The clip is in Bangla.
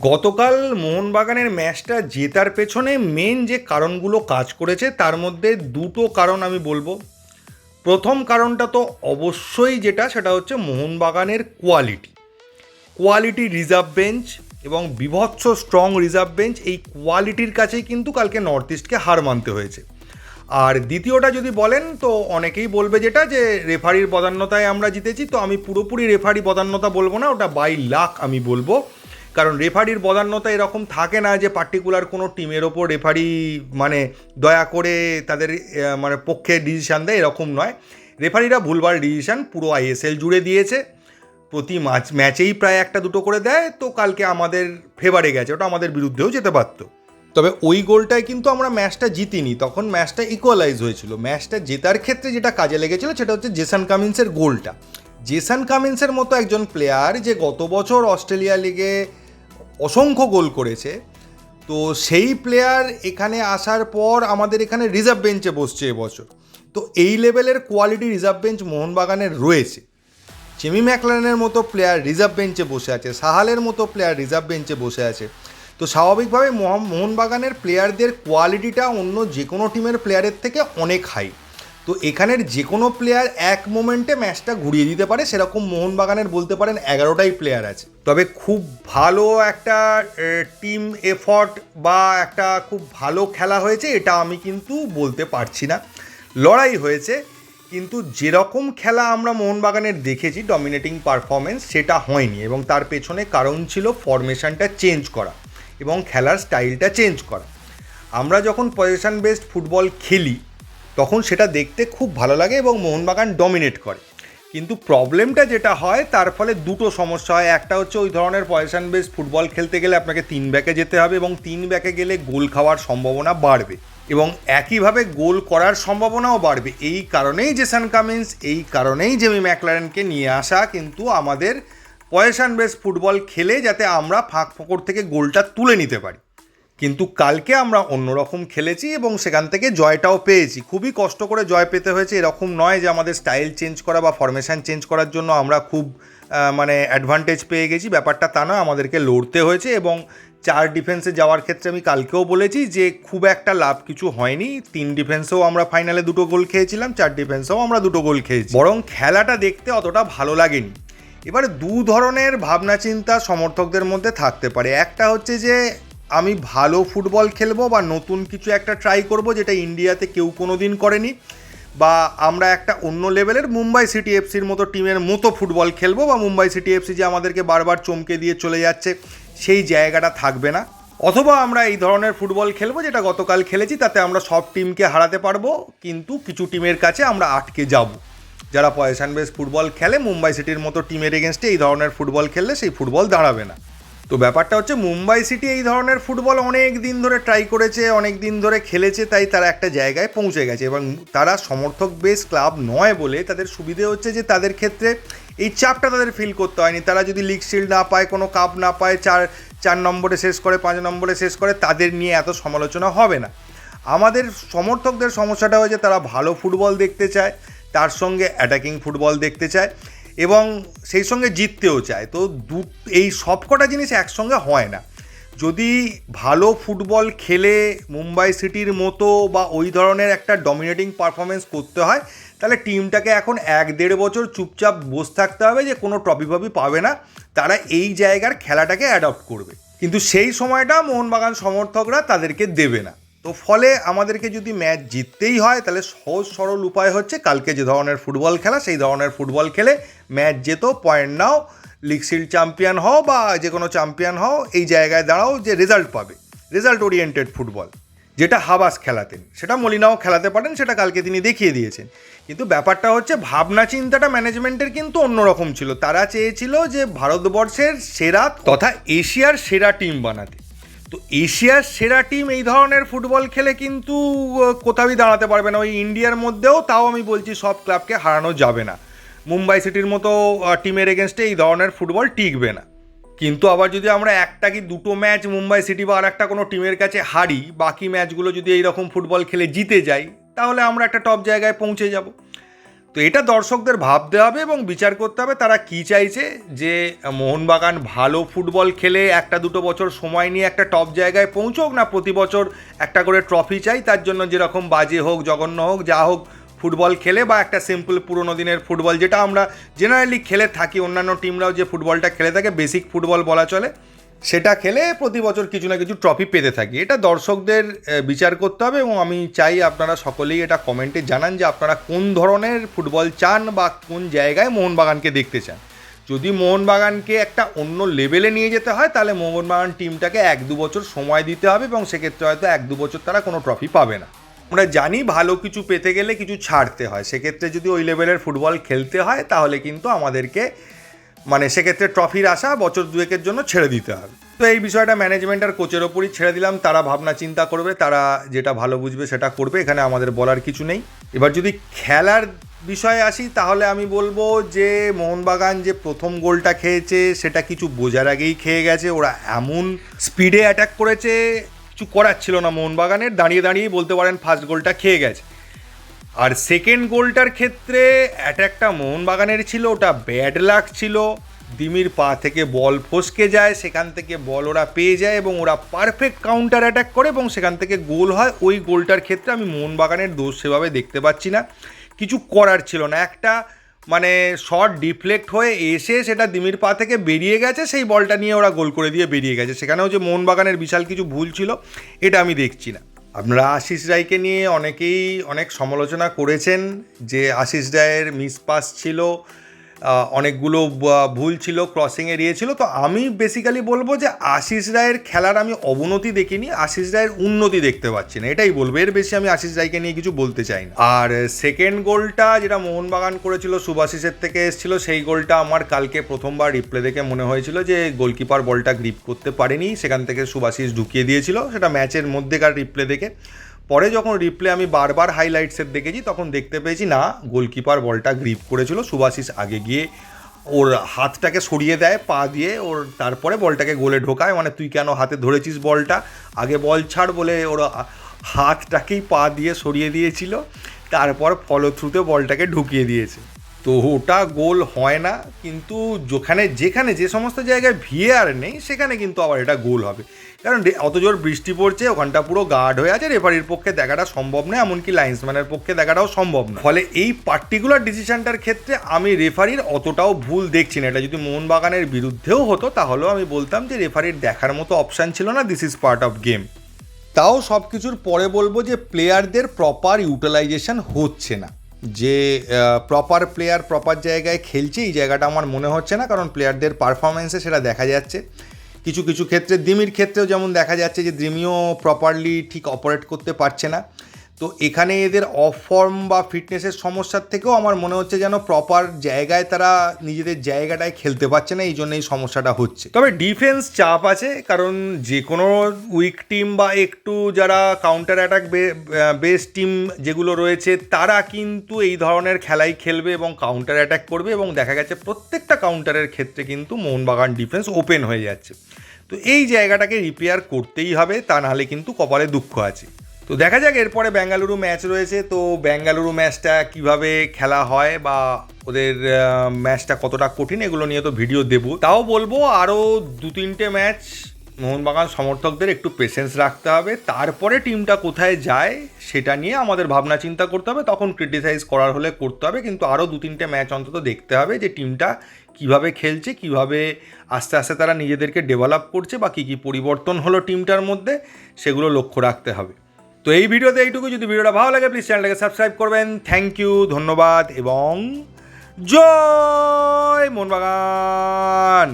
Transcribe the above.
গতকাল মোহনবাগানের ম্যাচটা জেতার পেছনে মেন যে কারণগুলো কাজ করেছে, তার মধ্যে দুটো কারণ আমি বলব। প্রথম কারণটা তো অবশ্যই যেটা, সেটা হচ্ছে মোহনবাগানের কোয়ালিটি কোয়ালিটি রিজার্ভ বেঞ্চ এবং বিভৎস স্ট্রং রিজার্ভ বেঞ্চ এই কোয়ালিটির কাছেই কিন্তু কালকে নর্থ ইস্টকে হার মানতে হয়েছে। আর দ্বিতীয়টা যদি বলেন, তো অনেকেই বলবে যেটা যে রেফারির বদান্যতায় আমরা জিতেছি, তো আমি পুরোপুরি রেফারি বদান্যতা বলব না, ওটা বাই লাখ আমি বলব। কারণ রেফারির বদান্যতা এরকম থাকে না যে পার্টিকুলার কোনো টিমের ওপর রেফারি মানে দয়া করে তাদের মানে পক্ষে ডিসিশান দেয়, এরকম নয়। রেফারিরা ভুলভাল ডিসিশান পুরো আইএসএল জুড়ে দিয়েছে। প্রতি ম্যাচ ম্যাচেই প্রায় একটা দুটো করে দেয়, তো কালকে আমাদের ফেভারে গেছে। ওটা আমাদের বিরুদ্ধেও যেতে পারতো। তবে ওই গোলটায় কিন্তু আমরা ম্যাচটা জিতিনি। তখন ম্যাচটা ইকুয়ালাইজ হয়েছিল। ম্যাচটা জেতার ক্ষেত্রে যেটা কাজে লেগেছিল, সেটা হচ্ছে জেসান কামিন্সের গোলটা। জেসান কামিন্সের মতো একজন প্লেয়ার যে গত বছর অস্ট্রেলিয়া লিগে অসংখ্য গোল করেছে। তো সেই প্লেয়ার এখানে আসার পর আমাদের এখানে রিজার্ভ বেঞ্চে বসছে এবছর। তো এই লেভেলের কোয়ালিটি রিজার্ভ বেঞ্চ মোহনবাগানের রয়েছে। জেমি ম্যাকলানের মতো প্লেয়ার রিজার্ভ বেঞ্চে বসে আছে। সাহালের মতো প্লেয়ার রিজার্ভ বেঞ্চে বসে আছে। তো স্বাভাবিকভাবে মোহন- মোহনবাগানের প্লেয়ারদের কোয়ালিটিটা অন্য যে কোনো টিমের প্লেয়ারের থেকে অনেক হাই তো এখানের যে কোনো প্লেয়ার এক মোমেন্টে ম্যাচটা ঘুরিয়ে দিতে পারে, সেরকম মোহনবাগানের বলতে পারেন এগারোটাই প্লেয়ার আছে। তবে খুব ভালো একটা টিম এফর্ট বা একটা খুব ভালো খেলা হয়েছে, এটা আমি কিন্তু বলতে পারছি না। লড়াই হয়েছে, কিন্তু যেরকম খেলা আমরা মোহনবাগানের দেখেছি ডমিনেটিং পারফরমেন্স সেটা হয়নি এবং তার পেছনে কারণ ছিল ফরমেশনটা চেঞ্জ করা এবং খেলার স্টাইলটা চেঞ্জ করা। আমরা যখন পজিশন বেসড ফুটবল খেলি তখন সেটা দেখতে খুব ভালো লাগে এবং মোহনবাগান ডমিনেট করে। কিন্তু প্রবলেমটা যেটা হয়, তার ফলে দুটো সমস্যা হয়। একটা হচ্ছে ওই ধরনের পজিশন বেস ফুটবল খেলতে গেলে আপনাকে তিন ব্যাকে যেতে হবে এবং তিন ব্যাকে গেলে গোল খাওয়ার সম্ভাবনা বাড়বে। এবং একইভাবে গোল করার সম্ভাবনাও বাড়বে। এই কারণেই জেসান কামিন্স এই কারণেই জেমি ম্যাকলারেনকে নিয়ে আসা কিন্তু আমাদের পজিশন বেস ফুটবল খেলে যাতে আমরা ফাঁক ফোকর থেকে গোলটা তুলে নিতে পারি। কিন্তু কালকে আমরা অন্যরকম খেলেছি এবং সেখান থেকে জয়টাও পেয়েছি। খুবই কষ্ট করে জয় পেতে হয়েছে। এরকম নয় যে আমাদের স্টাইল চেঞ্জ করা বা ফরমেশান চেঞ্জ করার জন্য আমরা খুব মানে অ্যাডভান্টেজ পেয়ে গেছি। ব্যাপারটা তা নয়, আমাদেরকে লড়তে হয়েছে এবং চার ডিফেন্সে যাওয়ার ক্ষেত্রে আমি কালকেও বলেছি যে খুব একটা লাভ কিছু হয়নি। তিন ডিফেন্সেও আমরা ফাইনালে দুটো গোল খেয়েছিলাম, চার ডিফেন্সেও আমরা দুটো গোল খেয়েছি। বরং খেলাটা দেখতে অতটা ভালো লাগেনি। এবারে দু ধরনের ভাবনা চিন্তা সমর্থকদের মধ্যে থাকতে পারে। একটা হচ্ছে যে আমি ভালো ফুটবল খেলব বা নতুন কিছু একটা ট্রাই করব যেটা ইন্ডিয়াতে কেউ কোনো দিন করেনি, বা আমরা একটা অন্য লেভেলের মুম্বাই সিটি এফসির মতো টিমের মতো ফুটবল খেলব বা মুম্বাই সিটি এফসি যে আমাদেরকে বারবার চমকে দিয়ে চলে যাচ্ছে, সেই জায়গাটা থাকবে না। অথবা আমরা এই ধরনের ফুটবল খেলব যেটা গতকাল খেলেছি, তাতে আমরা সব টিমকে হারাতে পারব, কিন্তু কিছু টিমের কাছে আমরা আটকে যাব। যারা পয়সান বেস ফুটবল খেলে মুম্বাই সিটির মতো টিমের এগেনস্টে এই ধরনের ফুটবল খেললে সেই ফুটবল দাঁড়াবে না। তো ব্যাপারটা হচ্ছে মুম্বাই সিটি এই ধরনের ফুটবল অনেক দিন ধরে ট্রাই করেছে, অনেক দিন ধরে খেলেছে, তাই তারা একটা জায়গায় পৌঁছে গেছে। এবং তারা সমর্থক বেস ক্লাব নয় বলে তাদের সুবিধে হচ্ছে যে তাদের ক্ষেত্রে এই চাপটা তাদের ফিল করতে হয়নি। তারা যদি লিগ শিল্ড না পায়, কোনো কাপ না পায়, চার চার নম্বরে শেষ করে, পাঁচ নম্বরে শেষ করে, তাদের নিয়ে এত সমালোচনা হবে না। আমাদের সমর্থকদের সমস্যাটা হয়েছে তারা ভালো ফুটবল দেখতে চায়, তার সঙ্গে অ্যাটাকিং ফুটবল দেখতে চায়। এবং সেই সঙ্গে জিততেও চায়। তো দু, এই সবকটা জিনিস একসঙ্গে হয় না। যদি ভালো ফুটবল খেলে মুম্বাই সিটির মতো বা ওই ধরনের একটা ডমিনেটিং পারফরমেন্স করতে হয়, তাহলে টিমটাকে এখন এক দেড় বছর চুপচাপ বসে থাকতে হবে যে কোনো ট্রফি ফফি পাবে না। তারা এই জায়গার খেলাটাকে অ্যাডপ্ট করবে। কিন্তু সেই সময়টা মোহনবাগান সমর্থকরা তাদেরকে দেবে না। তো ফলে আমাদেরকে যদি ম্যাচ জিততেই হয়, তাহলে সহজ সরল উপায় হচ্ছে কালকে যে ধরনের ফুটবল খেলা, সেই ধরনের ফুটবল খেলে ম্যাচ যেত পয়েন্ট নাও লিগ শিল্ড চ্যাম্পিয়ন হও বা যে কোনো চ্যাম্পিয়ন হও, এই জায়গায় দাঁড়াও যে রেজাল্ট পাবে। রেজাল্ট ওরিয়েন্টেড ফুটবল, যেটা হাবাস খেলাতেন। সেটা মলিনাও খেলাতে পারেন, সেটা কালকে তিনি দেখিয়ে দিয়েছেন। কিন্তু ব্যাপারটা হচ্ছে ভাবনা চিন্তাটা ম্যানেজমেন্টের কিন্তু অন্যরকম ছিল। তারা চেয়েছিল যে ভারতবর্ষের সেরা তথা এশিয়ার সেরা টিম বানাতে। তো এশিয়ার সেরা টিম এই ধরনের ফুটবল খেলে কিন্তু কোথাওই দাঁড়াতে পারবে না। ওই ইন্ডিয়ার মধ্যেও তাও আমি বলছি সব ক্লাবকে হারানো যাবে না। মুম্বাই সিটির মতো টিমের এগেনস্টে এই ধরনের ফুটবল টিকবে না। কিন্তু আবার যদি আমরা একটা কি দুটো ম্যাচ মুম্বাই সিটি বা আর একটা কোনো টিমের কাছে হারি, বাকি ম্যাচগুলো যদি এইরকম ফুটবল খেলে জিতে যাই, তাহলে আমরা একটা টপ জায়গায় পৌঁছে যাব। তো এটা দর্শকদের ভাবতে হবে এবং বিচার করতে হবে তারা কি চাইছে? যে, মোহনবাগান ভালো ফুটবল খেলে একটা দুটো বছর সময় নিয়ে একটা টপ জায়গায় পৌঁছোক না প্রতি বছর একটা করে ট্রফি চাই? তার জন্য যেরকম বাজে হোক, জঘন্য হোক, যা হোক ফুটবল খেলে বা একটা সিম্পল পুরোনো দিনের ফুটবল যেটা আমরা জেনারেলি খেলে থাকি, অন্যান্য টিমরাও যে ফুটবলটা খেলে থাকে বেসিক ফুটবল বলা চলে। সেটা খেলে প্রতি বছর কিছু না কিছু ট্রফি পেতে থাকি। এটা দর্শকদের বিচার করতে হবে এবং আমি চাই আপনারা সকলেই এটা কমেন্টে জানান যে আপনারা কোন ধরনের ফুটবল চান বা কোন জায়গায় মোহনবাগানকে দেখতে চান। যদি মোহনবাগানকে একটা অন্য লেভেলে নিয়ে যেতে হয়, তাহলে মোহনবাগান টিমটাকে এক দু বছর সময় দিতে হবে এবং সেক্ষেত্রে হয়তো এক দু বছর তারা কোনো ট্রফি পাবে না। আমরা জানি ভালো কিছু পেতে গেলে কিছু ছাড়তে হয়। সেক্ষেত্রে যদি ওই লেভেলের ফুটবল খেলতে হয়, তাহলে কিন্তু আমাদেরকে মানে সেক্ষেত্রে ট্রফির আশা বছর দুয়েকের জন্য ছেড়ে দিতে হবে। তো এই বিষয়টা ম্যানেজমেন্ট আর কোচের ওপরই ছেড়ে দিলাম। তারা ভাবনা চিন্তা করবে, তারা যেটা ভালো বুঝবে সেটা করবে, এখানে আমাদের বলার কিছু নেই। এবার যদি খেলার বিষয়ে আসি, তাহলে আমি বলব যে মোহনবাগান যে প্রথম গোলটা খেয়েছে, সেটা কিছু বোঝার আগেই খেয়ে গেছে। ওরা এমন স্পিডে অ্যাটাক করেছে, কিছু করার ছিল না মোহনবাগানের। দাঁড়িয়ে দাঁড়িয়েই বলতে পারেন ফার্স্ট গোলটা খেয়ে গেছে। আর সেকেন্ড গোলটার ক্ষেত্রে অ্যাটাকটা মোহনবাগানের ছিল, ওটা ব্যাড লাক ছিল। দিমির পা থেকে বল ফসকে যায়, সেখান থেকে বল ওরা পেয়ে যায় এবং ওরা পারফেক্ট কাউন্টার অ্যাটাক করে এবং সেখান থেকে গোল হয়। ওই গোলটার ক্ষেত্রে আমি মোহনবাগানের দোষ সেভাবে দেখতে পাচ্ছি না। কিছু করার ছিল না। একটা মানে শর্ট ডিফ্লেক্ট হয়ে এসে সেটা দিমির পা থেকে বেরিয়ে গেছে, সেই বলটা নিয়ে ওরা গোল করে দিয়ে বেরিয়ে গেছে। সেখানেও যে মোহনবাগানের বিশাল কিছু ভুল ছিল, এটা আমি দেখছি না। আপনারা আশিস রায়কে নিয়ে অনেকেই অনেক সমালোচনা করেছেন যে আশিস রায়ের মিসপাস ছিল অনেকগুলো ভুল ছিল ক্রসিং এরিয়ে ছিল তো আমি বেসিক্যালি বলব যে আশিস রায়ের খেলার আমি অবনতি দেখিনি, আশিস রায়ের উন্নতি দেখতে পাচ্ছি না। এটাই বলব। এর বেশি আমি আশিস রায়কে নিয়ে কিছু বলতে চাই না। আর সেকেন্ড গোলটা যেটা মোহনবাগান করেছিল সুভাশিসের থেকে এসেছিল, সেই গোলটা আমার কালকে প্রথমবার রিপ্লে দেখে মনে হয়েছিল যে গোলকিপার বলটা গ্রিপ করতে পারেনি। সেখান থেকে সুভাশিস ঢুকিয়ে দিয়েছিল। সেটা ম্যাচের মধ্যেকার রিপ্লে দেখে। পরে যখন রিপ্লে আমি বারবার হাইলাইটসের দেখেছি, তখন দেখতে পেয়েছি, না গোলকিপার বলটা গ্রিপ করেছিল সুভাশিস আগে গিয়ে ওর হাতটাকে সরিয়ে দেয়, পা দিয়ে ওর, তারপরে বলটাকে গোলে ঢোকায় মানে তুই কেন হাতে ধরেছিস বলটা? আগে বল ছাড় বলে ওর হাতটাকেই পা দিয়ে সরিয়ে দিয়েছিল, তারপর ফলো থ্রুতে বলটাকে ঢুকিয়ে দিয়েছে। তো ওটা গোল হয় না, কিন্তু যেখানে যেখানে যে সমস্ত জায়গায় ভিএআর নেই, সেখানে কিন্তু আবার এটা গোল হবে। কারণ অত জোর বৃষ্টি পড়ছে, ওখানটা পুরো গার্ড হয়ে আছে, রেফারির পক্ষে দেখাটা সম্ভব নয়, এমনকি লাইন্সম্যানের পক্ষে দেখাটাও সম্ভব না ফলে এই পার্টিকুলার ডিসিশনটার ক্ষেত্রে আমি রেফারির অতটাও ভুল দেখছি না। এটা যদি মোহনবাগানের বিরুদ্ধেও হতো, তাহলেও আমি বলতাম যে রেফারির দেখার মতো অপশান ছিল না this is part of game তাও সব কিছুর পরে বলব যে প্লেয়ারদের প্রপার ইউটিলাইজেশন হচ্ছে না। যে প্রপার প্লেয়ার প্রপার জায়গায় খেলছে, এই জায়গাটা আমার মনে হচ্ছে না, কারণ প্লেয়ারদের পারফরমেন্সে সেটা দেখা যাচ্ছে। কিছু কিছু ক্ষেত্রে দিমির ক্ষেত্রেও যেমন দেখা যাচ্ছে যে দিমিও প্রপারলি ঠিক অপারেট করতে পারছে না। তো এখানে এদের অফ ফর্ম বা ফিটনেসের সমস্যার থেকেও আমার মনে হচ্ছে যেন প্রপার জায়গায় তারা নিজেদের জায়গাটায় খেলতে পারছে না এই জন্য এই সমস্যাটা হচ্ছে। তবে ডিফেন্স চাপ আছে, কারণ যে কোনো উইক টিম বা একটু যারা কাউন্টার অ্যাটাক বেস টিম যেগুলো রয়েছে, তারা কিন্তু এই ধরনের খেলাই খেলবে এবং কাউন্টার অ্যাটাক করবে এবং দেখা গেছে প্রত্যেকটা কাউন্টারের ক্ষেত্রে কিন্তু মোহনবাগান ডিফেন্স ওপেন হয়ে যাচ্ছে। তো এই জায়গাটাকে রিপেয়ার করতেই হবে, তা নাহলে কিন্তু কপালে দুঃখ আছে। তো দেখা যাক, এরপরে বেঙ্গালুরু ম্যাচ রয়েছে, তো বেঙ্গালুরু ম্যাচটা কীভাবে খেলা হয় বা ওদের ম্যাচটা কতটা কঠিন এগুলো নিয়ে তো ভিডিও দেবো। তাও বলব আরও দু তিনটে ম্যাচ মোহনবাগান সমর্থকদের একটু পেশেন্স রাখতে হবে। তারপরে টিমটা কোথায় যায় সেটা নিয়ে আমাদের ভাবনা চিন্তা করতে হবে। তখন ক্রিটিসাইজ করার হলে করতে হবে, কিন্তু আরও দু তিনটে ম্যাচ অন্তত দেখতে হবে যে টিমটা কীভাবে খেলছে, কীভাবে আস্তে আস্তে তারা নিজেদেরকে ডেভেলপ করছে বা কী কী পরিবর্তন হলো টিমটার মধ্যে, সেগুলো লক্ষ্য রাখতে হবে। তো এই ভিডিওতে এইটুকু। যদি ভিডিওটা ভালো লাগে প্লিজ চ্যানেলটাকে সাবস্ক্রাইব করবেন। থ্যাংক ইউ ধন্যবাদ এবং জয় মোহনবাগান।